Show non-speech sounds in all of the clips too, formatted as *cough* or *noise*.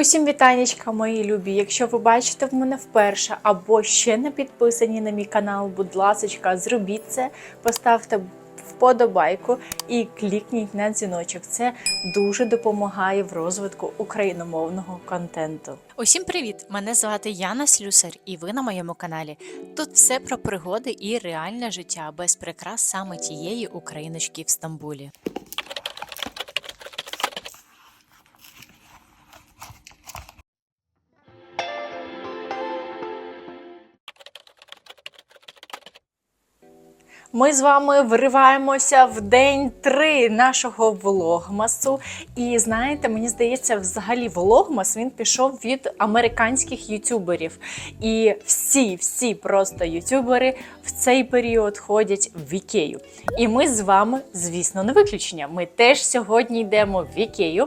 Усім вітанечка, мої любі. Якщо ви бачите в мене вперше або ще не підписані на мій канал, будь ласочка, зробіть це, поставте вподобайку і клікніть на дзвіночок. Це дуже допомагає в розвитку україномовного контенту. Усім привіт! Мене звати Яна Слюсар, і ви на моєму каналі. Тут все про пригоди і реальне життя без прикрас саме тієї україночки в Стамбулі. Ми з вами вириваємося в день три нашого влогмасу. І знаєте, мені здається, взагалі влогмас він пішов від американських ютюберів. І всі, всі просто ютюбери цей період ходять в Ікею. І ми з вами, звісно, не виключення. Ми теж сьогодні йдемо в Ікею.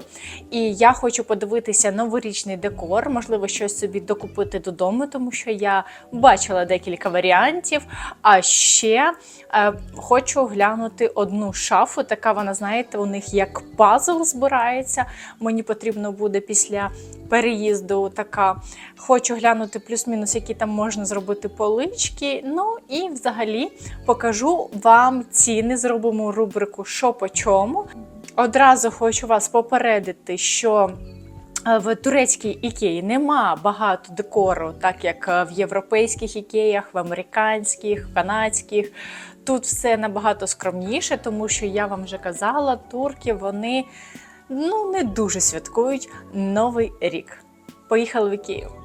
І я хочу подивитися новорічний декор, можливо, щось собі докупити додому, тому що я бачила декілька варіантів. А ще е, хочу глянути одну шафу. Така вона, знаєте, у них як пазл збирається. Мені потрібно буде після переїзду така. Хочу глянути плюс-мінус, які там можна зробити полички. Ну і взагалі покажу вам ціни. Зробимо рубрику Що по чому. Одразу хочу вас попередити, що е, в турецькій ікеї нема багато декору, так як е, в європейських ікеях, в американських, канадських. Тут все набагато скромніше, тому що я вам вже казала, турки вони ну, не дуже святкують Новий рік. Поїхали в Ікею.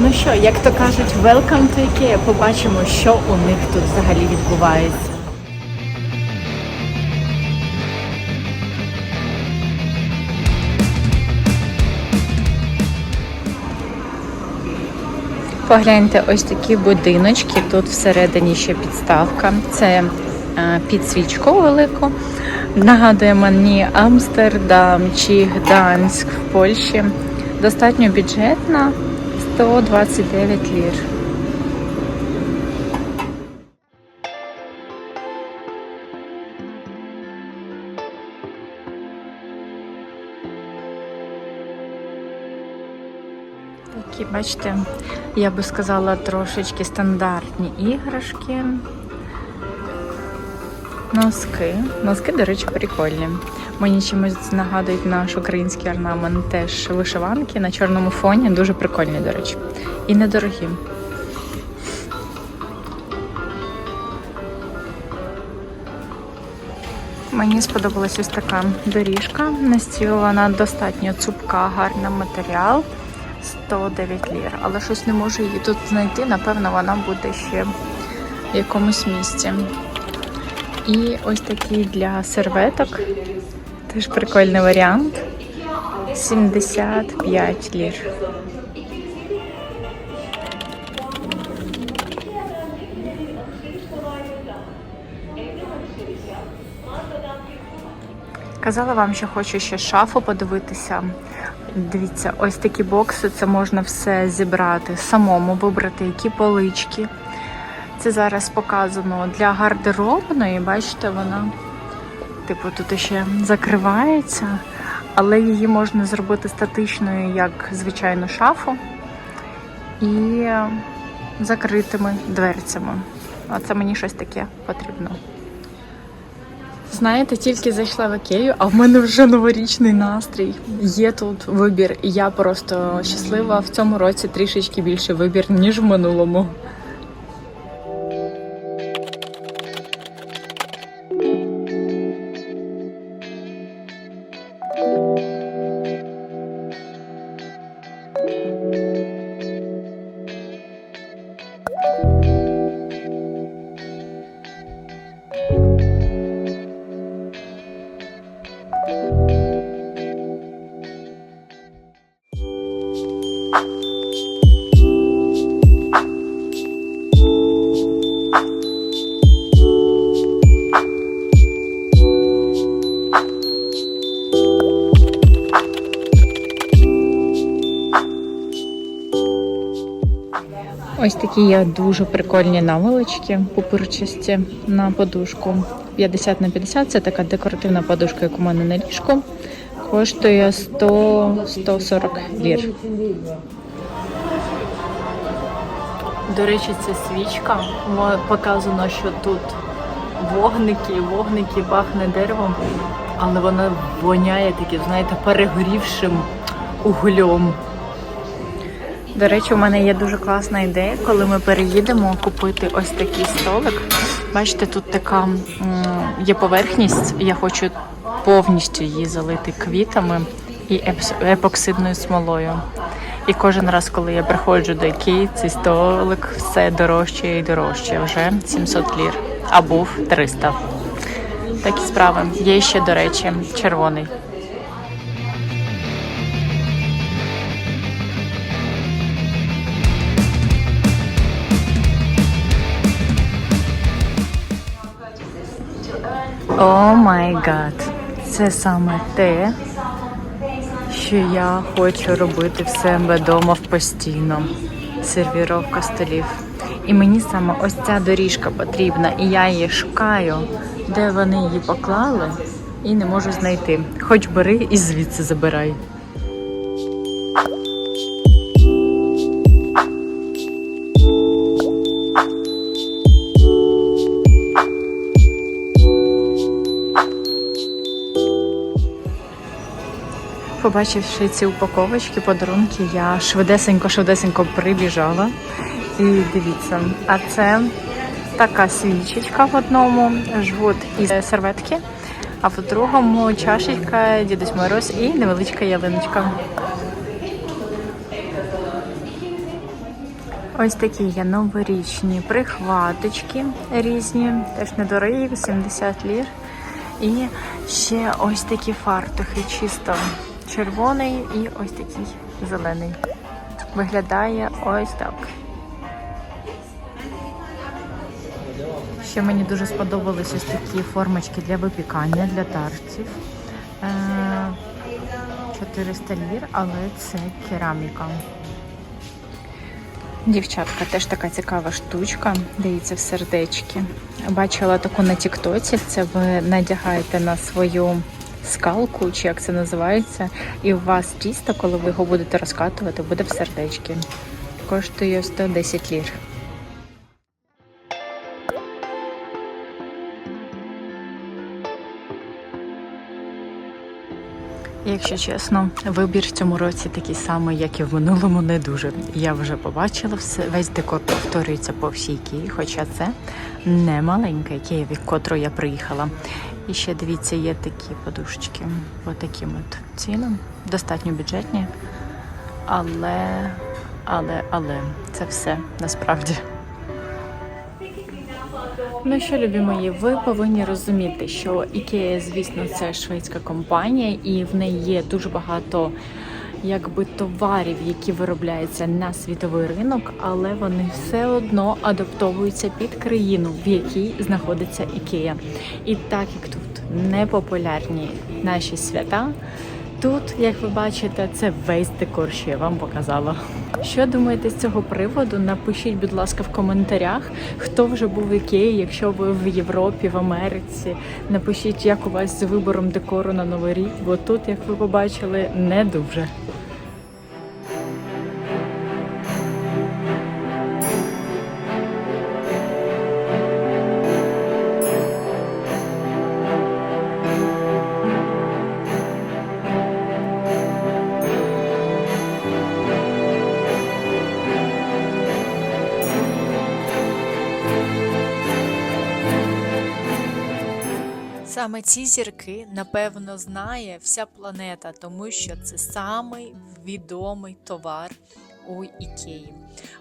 Ну що, як то кажуть, welcome to IKEA. Побачимо, що у них тут взагалі відбувається. Погляньте, ось такі будиночки. Тут всередині ще підставка. Це е, під велику. Нагадує мені Амстердам чи Гданськ в Польщі. Достатньо бюджетна. 129 лір. Такі, бачите, я би сказала, трошечки стандартні іграшки. Носки. Носки, до речі, прикольні. Мені чимось нагадують наш український орнамент, теж вишиванки на чорному фоні. Дуже прикольні, до речі. І недорогі. Мені сподобалась ось така доріжка. На вона достатньо цупка, гарний матеріал. 109 лір. Але щось не можу її тут знайти. Напевно, вона буде ще в якомусь місці. І ось такий для серветок. Теж прикольний варіант. 75 лір. Казала вам, що хочу ще шафу подивитися. Дивіться, ось такі бокси, це можна все зібрати, самому вибрати, які полички. Це зараз показано для гардеробної, бачите, вона, типу, тут ще закривається, але її можна зробити статичною, як звичайну шафу, і закритими дверцями. А це мені щось таке потрібно. Знаєте, тільки зайшла в Ікею, а в мене вже новорічний настрій. Є тут вибір, і я просто щаслива в цьому році трішечки більше вибір, ніж в минулому. Ось такі є дуже прикольні наволочки пупирчасті на подушку. 50 на 50 це така декоративна подушка, як у мене на ліжку. Коштує 100 140 лір. До речі, це свічка. Показано, що тут вогники, вогники пахне деревом, але вона воняє таким, знаєте, перегорівшим углем. До речі, у мене є дуже класна ідея, коли ми переїдемо купити ось такий столик. Бачите, тут така є поверхність, я хочу повністю її залити квітами і епоксидною смолою. І кожен раз, коли я приходжу до Ікеї, цей столик все дорожче і дорожче. Вже 700 лір, а був 300. Такі справи. Є ще, до речі, червоний. О май гад. Це саме те, що я хочу робити в себе вдома постійно. Сервіровка столів. І мені саме ось ця доріжка потрібна, і я її шукаю, де вони її поклали, і не можу знайти. Хоч бери і звідси забирай. Побачивши ці упаковочки, подарунки, я швидесенько-швидесенько прибіжала. І дивіться, а це така свічечка в одному, жгут із серветки, а в другому чашечка, дідусь Мороз і невеличка ялиночка. Ось такі є новорічні прихваточки різні, теж недорогі, 80 лір. І ще ось такі фартухи, чисто червоний і ось такий зелений. Виглядає ось так. Ще мені дуже сподобались ось такі формочки для випікання, для тартів. Е, 400 лір, але це кераміка. Дівчатка, теж така цікава штучка, дивіться в сердечки. Бачила таку на Тіктоці. Це ви надягаєте на свою скалку, чи як це називається, і у вас тісто, коли ви його будете розкатувати, буде в сердечки. Коштує 110 лір. Якщо чесно, вибір в цьому році такий самий, як і в минулому, не дуже. Я вже побачила все, весь декор повторюється по всій Києві, хоча це не маленька Київ, в котру я приїхала. І ще дивіться, є такі подушечки по таким от цінам, достатньо бюджетні. Але, але, але це все насправді. Ну що, любі мої, ви повинні розуміти, що IKEA, звісно, це шведська компанія, і в неї є дуже багато якби товарів, які виробляються на світовий ринок, але вони все одно адаптовуються під країну, в якій знаходиться IKEA. І так як тут непопулярні наші свята. Тут, як ви бачите, це весь декор, що я вам показала. Що думаєте з цього приводу? Напишіть, будь ласка, в коментарях, хто вже був в Ікеї, якщо ви в Європі, в Америці. Напишіть, як у вас з вибором декору на Новий рік, бо тут, як ви побачили, не дуже. Саме ці зірки, напевно, знає вся планета, тому що це самий відомий товар у Ікеї.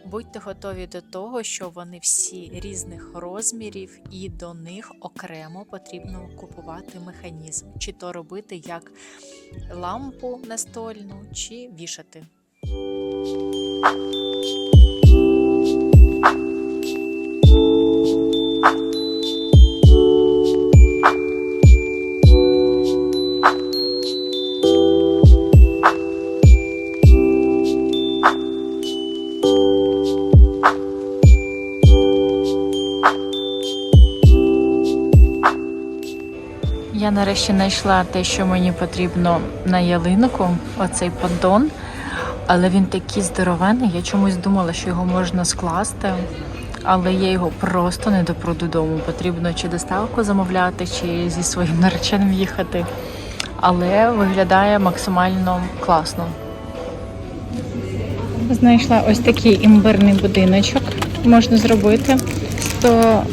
Будьте готові до того, що вони всі різних розмірів, і до них окремо потрібно купувати механізм, чи то робити як лампу настольну, чи вішати. Нарешті знайшла те, що мені потрібно на ялинку, оцей поддон. Але він такий здоровенний, я чомусь думала, що його можна скласти. Але я його просто не допру додому. Потрібно чи доставку замовляти, чи зі своїм нареченим їхати. Але виглядає максимально класно. Знайшла ось такий імбирний будиночок. Можна зробити 100,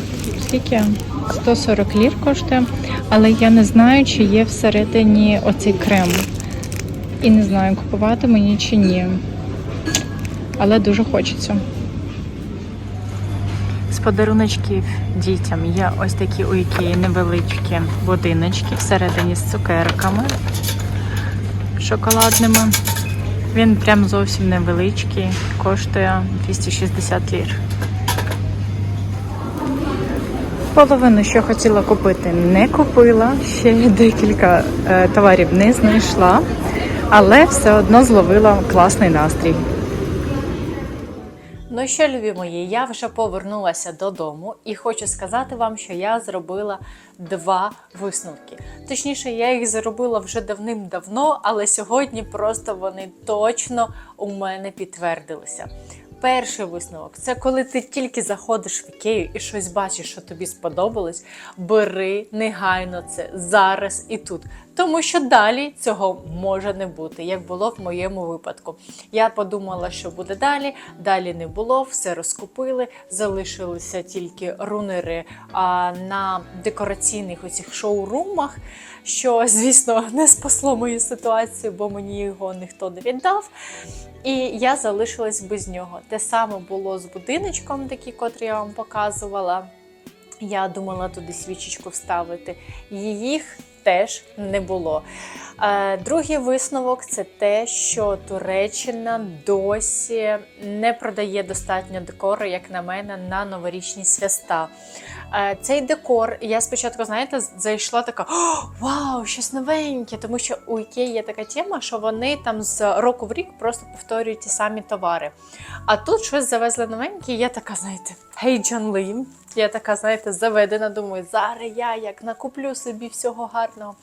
скільки? 140 лір коштує, але я не знаю, чи є всередині оцей крем. І не знаю, купувати мені чи ні. Але дуже хочеться. З подаруночків дітям є ось такі у Ікеї невеличкі будиночки всередині з цукерками шоколадними. Він прям зовсім невеличкий, коштує 260 лір. Половину, що хотіла купити, не купила. Ще декілька е, товарів не знайшла, але все одно зловила класний настрій. Ну що, любі мої, я вже повернулася додому і хочу сказати вам, що я зробила два висновки. Точніше, я їх зробила вже давним-давно, але сьогодні просто вони точно у мене підтвердилися. Перший висновок це коли ти тільки заходиш в ікею і щось бачиш, що тобі сподобалось. Бери негайно це зараз і тут. Тому що далі цього може не бути, як було в моєму випадку. Я подумала, що буде далі. Далі не було, все розкупили, залишилися тільки рунери а, на декораційних оцих шоурумах, що, звісно, не спасло мою ситуацію, бо мені його ніхто не віддав. І я залишилась без нього. Те саме було з будиночком, такий, котрий я вам показувала. Я думала туди свічечку вставити. Їх теж не було. Е, Другий висновок це те, що Туреччина досі не продає достатньо декору, як на мене, на новорічні свята. Е, Цей декор, я спочатку, знаєте, зайшла така: вау, щось новеньке, тому що у Ікеї є така тема, що вони там з року в рік просто повторюють ті самі товари. А тут щось завезли новеньке, і я така, знаєте, гей, Джон Лі. Я така, знаєте, заведена, думаю, зараз я як накуплю собі всього гарного.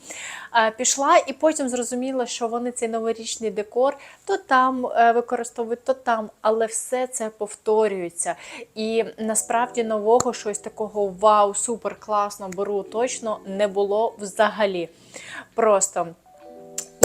Пішла і потім зрозуміла, що вони цей новорічний декор то там е, використовують, то там, але все це повторюється. І насправді нового щось такого вау, супер класно беру точно не було взагалі. Просто.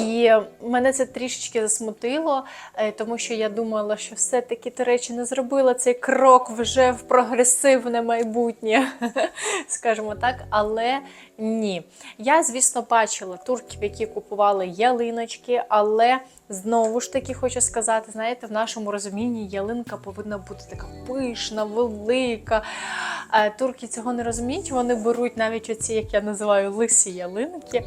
І мене це трішечки засмутило, е, тому що я думала, що все-таки Туреччина зробила цей крок вже в прогресивне майбутнє, *laughs* скажімо так, але ні. Я, звісно, бачила турків, які купували ялиночки, але знову ж таки хочу сказати: знаєте, в нашому розумінні ялинка повинна бути така пишна, велика. Е, Турки цього не розуміють. Вони беруть навіть оці, як я називаю, лисі ялинки,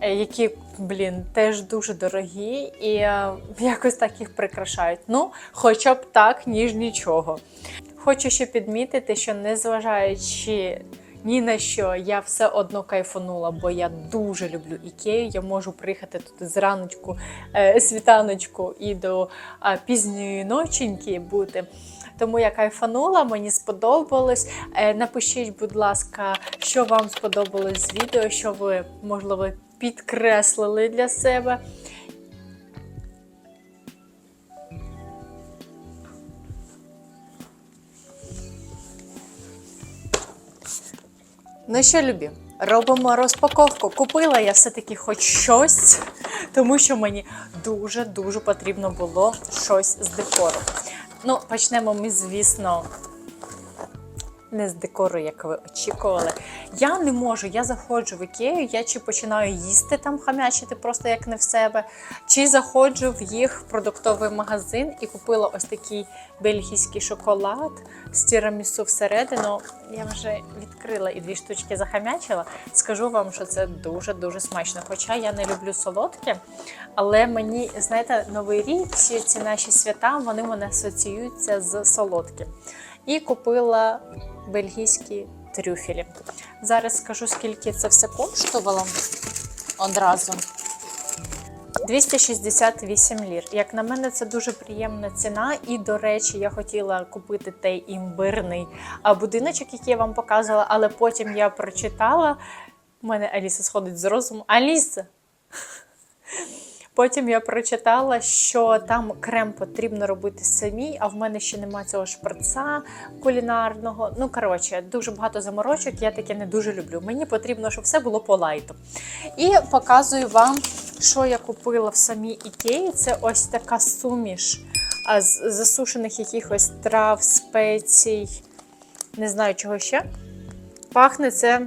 е, які, блін, теж дуже дорогі, і е, якось так їх прикрашають. Ну, хоча б так, ніж нічого. Хочу ще підмітити, що незважаючи ні на що, я все одно кайфанула, бо я дуже люблю ікею. Я можу приїхати туди зраночку, е, світаночку і до пізньої ноченьки бути. Тому я кайфанула, мені сподобалось. Е, Напишіть, будь ласка, що вам сподобалось з відео, що ви, можливо, підкреслили для себе. Ну що, любі, робимо розпаковку. Купила я все-таки хоч щось, тому що мені дуже-дуже потрібно було щось з декору. Ну, почнемо ми, звісно, не з декору, як ви очікували. Я не можу, я заходжу в ікею, я чи починаю їсти там хамячити просто як не в себе, чи заходжу в їх продуктовий магазин і купила ось такий бельгійський шоколад з тірамісу всередину. Я вже відкрила і дві штучки захамячила. Скажу вам, що це дуже-дуже смачно. Хоча я не люблю солодке, але мені, знаєте, новий рік, всі ці наші свята, вони мене асоціюються з солодким. І купила бельгійські трюфелі. Зараз скажу, скільки це все коштувало одразу. 268 лір. Як на мене, це дуже приємна ціна. І, до речі, я хотіла купити той імбирний будиночок, який я вам показувала, але потім я прочитала. У мене Аліса сходить з розуму. Аліса! Потім я прочитала, що там крем потрібно робити самій, а в мене ще нема цього шприца кулінарного. Ну, коротше, дуже багато заморочок, я таке не дуже люблю. Мені потрібно, щоб все було по лайту. І показую вам, що я купила в самій Ікеї. Це ось така суміш з засушених якихось трав, спецій, не знаю чого ще. Пахне це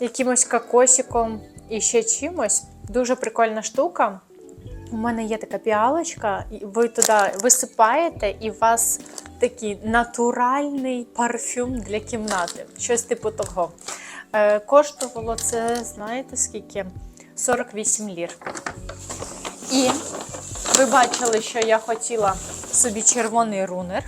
якимось кокосиком і ще чимось. Дуже прикольна штука. У мене є така піалочка, ви туди висипаєте, і у вас такий натуральний парфюм для кімнати. Щось типу того. Е, коштувало це, знаєте скільки? 48 лір. І ви бачили, що я хотіла собі червоний рунер,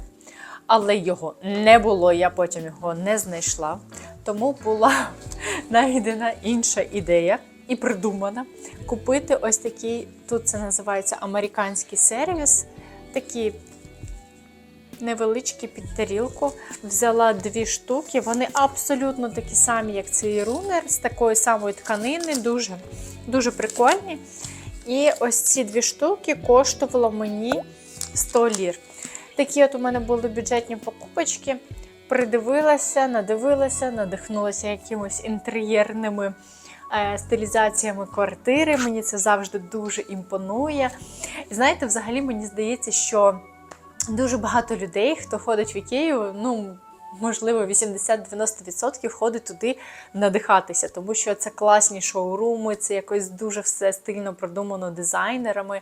але його не було, я потім його не знайшла. Тому була *laughs* знайдена інша ідея і придумана купити ось такий, тут це називається американський сервіс. Такі невеличкі під тарілку. Взяла дві штуки. Вони абсолютно такі самі, як цей рунер, з такої самої тканини, дуже, дуже прикольні. І ось ці дві штуки коштувало мені 100 лір. Такі от у мене були бюджетні покупочки. Придивилася, надивилася, надихнулася якимось інтер'єрними стилізаціями квартири. Мені це завжди дуже імпонує. І знаєте, взагалі мені здається, що дуже багато людей, хто ходить в Ікею, ну. Можливо, 80-90% ходить туди надихатися, тому що це класні шоуруми, це якось дуже все стильно продумано дизайнерами.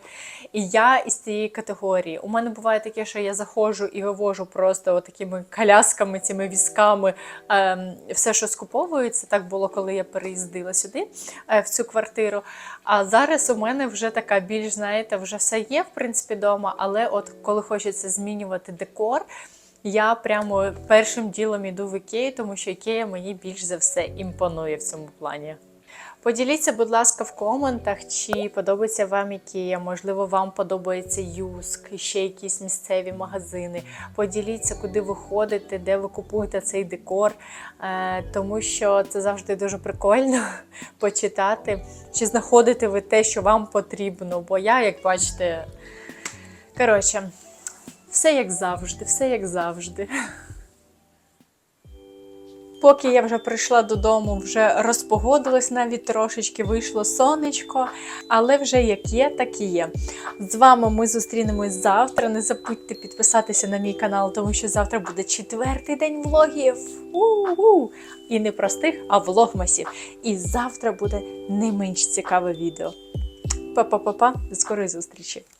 І я із цієї категорії. У мене буває таке, що я заходжу і вивожу просто такими колясками, цими візками ем, все, що скуповується. Так було, коли я переїздила сюди, е, в цю квартиру. А зараз у мене вже така більш, знаєте, вже все є, в принципі, вдома, але от коли хочеться змінювати декор. Я прямо першим ділом іду в Ікею, тому що Ікея мені більш за все імпонує в цьому плані. Поділіться, будь ласка, в коментах, чи подобається вам Ікея, можливо, вам подобається Юск, ще якісь місцеві магазини. Поділіться, куди ви ходите, де ви купуєте цей декор, е, тому що це завжди дуже прикольно *laughs* почитати, чи знаходите ви те, що вам потрібно. Бо я, як бачите, коротше. Все як завжди, все як завжди. Поки я вже прийшла додому, вже розпогодилась навіть трошечки, вийшло сонечко, але вже як є, так і є. З вами ми зустрінемось завтра. Не забудьте підписатися на мій канал, тому що завтра буде четвертий день влогів. У-у! І не простих, а влогмасів. І завтра буде не менш цікаве відео. Па-па-па-па, до скорої зустрічі!